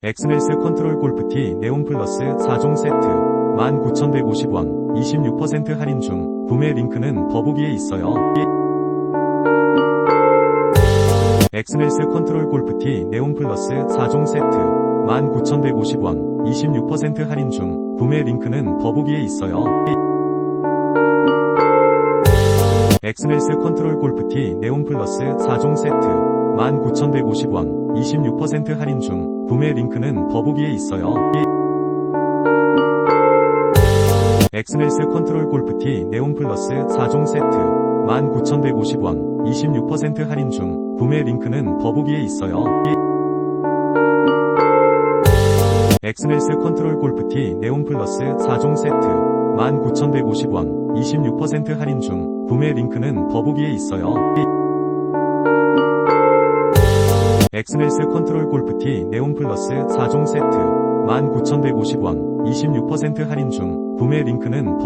엑스넬스 컨트롤 골프티 네온 플러스 4종 세트. 19,150원 26% 할인 중. 구매 링크는 더보기에 있어요. 엑스넬스 컨트롤 골프티 네온 플러스 4종 세트. 19,150원 26% 할인 중. 구매 링크는 더보기에 있어요. 엑스넬스 컨트롤 골프티 네온 플러스 4종 세트. 19,150원 26% 할인 중 구매 링크는 더보기에 있어요. 엑스넬스 컨트롤 골프티 네온 플러스 4종 세트 19,150원 26% 할인 중 구매 링크는 더보기에 있어요. 엑스넬스 컨트롤 골프티 네온 플러스 4종 세트 19,150원 26% 할인 중 구매 링크는 더보기에 있어요. 엑스넬스 컨트롤 골프티 네온 플러스 4종 세트. 19,150원 26% 할인 중. 구매 링크는 더보기에